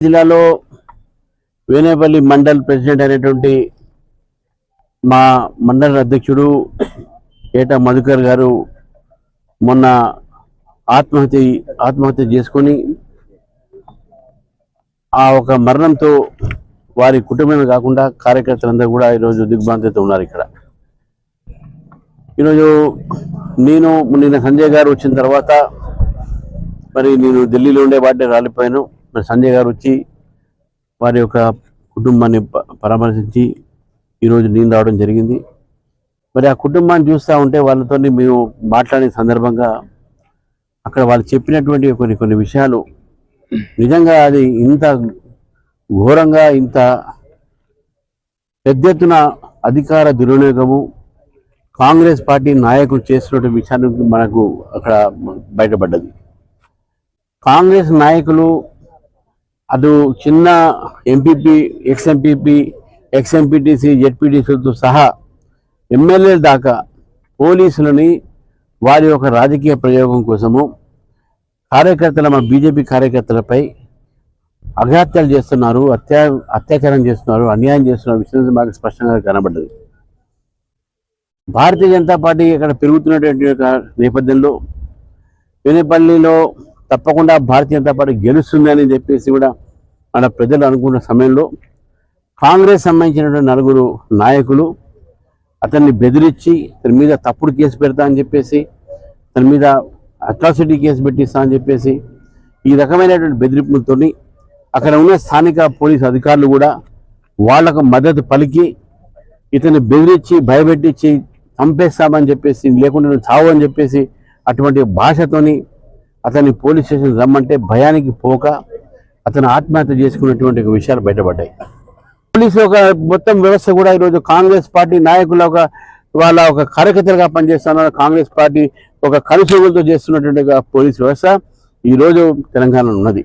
జిల్లాలో వేనేపల్లి మండల్ ప్రెసిడెంట్ అయినటువంటి మా మండల అధ్యక్షుడు ఏటా మధుకర్ గారు మొన్న ఆత్మహత్య ఆత్మహత్య చేసుకొని ఆ ఒక మరణంతో వారి కుటుంబమే కాకుండా కార్యకర్తలందరూ కూడా ఈరోజు దిగ్భ్రాంతితో ఉన్నారు ఇక్కడ. ఈరోజు నేను నిన్న సంజయ్ గారు వచ్చిన తర్వాత మరి నేను ఢిల్లీలో ఉండే వాటిని రాలిపోయాను. మరి సంజయ్ గారు వచ్చి వారి యొక్క కుటుంబాన్ని పరామర్శించి ఈరోజు నేను రావడం జరిగింది. మరి ఆ కుటుంబాన్ని చూస్తూ ఉంటే వాళ్ళతో మేము మాట్లాడిన సందర్భంగా అక్కడ వాళ్ళు చెప్పినటువంటి కొన్ని కొన్ని విషయాలు నిజంగా అది ఇంత ఘోరంగా ఇంత పెద్ద ఎత్తున అధికార దుర్వినియోగము కాంగ్రెస్ పార్టీ నాయకులు చేస్తున్న విషయాన్ని మనకు అక్కడ బయటపడ్డది. కాంగ్రెస్ నాయకులు అటు చిన్న MPP ex MPP ex MPTC ex MPTC జెడ్పీటీసీలతో సహా ఎమ్మెల్యేల దాకా పోలీసులని వారి యొక్క రాజకీయ ప్రయోగం కోసము కార్యకర్తల మన బీజేపీ కార్యకర్తలపై అఘాత్యాలు చేస్తున్నారు అత్యా అత్యాచారం చేస్తున్నారు అన్యాయం చేస్తున్నారు విషయం మాకు స్పష్టంగా కనబడ్డది భారతీయ జనతా పార్టీ ఇక్కడ పెరుగుతున్నటువంటి యొక్క నేపథ్యంలో పెనేపల్లిలో తప్పకుండా భారతీయ జనతా పార్టీ గెలుస్తుందని చెప్పేసి కూడా మన ప్రజలు అనుకున్న సమయంలో కాంగ్రెస్ సంబంధించినటువంటి నలుగురు నాయకులు అతన్ని బెదిరించి తన మీద తప్పుడు కేసు పెడతా అని చెప్పేసి తన మీద అట్రాసిటీ కేసు పెట్టిస్తా అని చెప్పేసి ఈ రకమైనటువంటి బెదిరింపులతోని అక్కడ ఉన్న స్థానిక పోలీసు అధికారులు కూడా వాళ్ళకు మద్దతు పలికి ఇతన్ని బెదిరించి భయపెట్టించి చంపేస్తామని చెప్పేసి లేకుండా చావు అని చెప్పేసి అటువంటి భాషతోని అతన్ని పోలీస్ స్టేషన్ రమ్మంటే భయానికి పోక అతను ఆత్మహత్య చేసుకున్నటువంటి విషయాలు బయటపడ్డాయి. పోలీసు ఒక మొత్తం వ్యవస్థ కూడా ఈరోజు కాంగ్రెస్ పార్టీ నాయకుల ఒక వాళ్ళ ఒక కార్యకర్తలుగా పనిచేస్తున్నారు కాంగ్రెస్ పార్టీ ఒక కనుసూగులతో చేస్తున్నటువంటి పోలీస్ వ్యవస్థ ఈరోజు తెలంగాణలో ఉన్నది.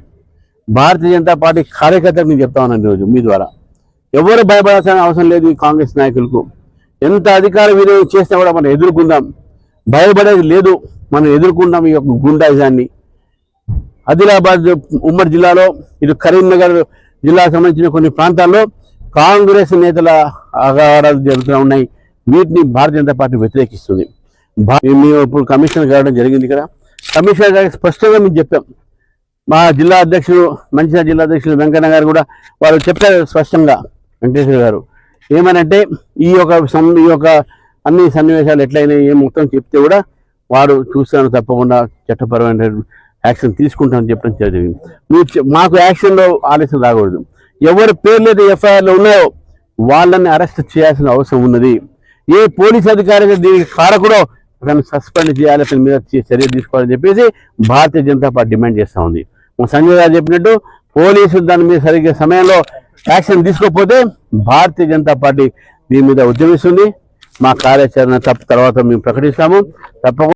భారతీయ జనతా పార్టీ కార్యకర్తలకు నేను చెప్తా ఉన్నాను ఈరోజు మీ ద్వారా. ఎవరు భయపడాల్సిన అవసరం లేదు ఈ కాంగ్రెస్ నాయకులకు. ఎంత అధికార వినియోగం చేసినా కూడా మనం ఎదుర్కొందాం. భయపడేది లేదు. మనం ఎదుర్కొన్నాం ఈ యొక్క గుండాయిజాన్ని. ఆదిలాబాద్ ఉమ్మడి జిల్లాలో ఇటు కరీంనగర్ జిల్లాకు సంబంధించిన కొన్ని ప్రాంతాల్లో కాంగ్రెస్ నేతల అగాడాలు జరుగుతూ ఉన్నాయి. వీటిని భారతీయ జనతా పార్టీ వ్యతిరేకిస్తుంది. భా- మేము ఇప్పుడు కమిషనర్ కావడం జరిగింది ఇక్కడ. కమిషనర్ గారికి స్పష్టంగా మేము చెప్పాం. మా జిల్లా అధ్యక్షుడు మంచిర్యాల జిల్లా అధ్యక్షుడు వెంకన్న గారు కూడా వాళ్ళు చెప్పారు స్పష్టంగా. వెంకటేశ్వర గారు ఏమనంటే ఈ యొక్క ఈ యొక్క అన్ని సన్నివేశాలు ఎట్లయినా ఏం మొత్తం చెప్తే కూడా వారు చూస్తాను తప్పకుండా చట్టపరమైన యాక్షన్ తీసుకుంటామని చెప్పడం జరిగింది. మీరు మాకు యాక్షన్లో ఆలస్యం రాకూడదు. ఎవరి పేర్లు అయితే ఎఫ్ఐఆర్లో ఉన్నాయో వాళ్ళని అరెస్ట్ చేయాల్సిన అవసరం ఉన్నది. ఏ పోలీస్ అధికారికి దీనికి కారకుడో అతను సస్పెండ్ చేయాలి అతని మీద చర్య తీసుకోవాలని చెప్పేసి భారతీయ జనతా పార్టీ డిమాండ్ చేస్తూ ఉంది. మా సంజయ్ గారు చెప్పినట్టు పోలీసులు దాని మీద సరిగ్గా సమయంలో యాక్షన్ తీసుకోకపోతే భారతీయ జనతా పార్టీ దీని మీద ఉద్యమిస్తుంది. మా కార్యాచరణ తప్ప తర్వాత మేము ప్రకటిస్తాము. తప్పకుండా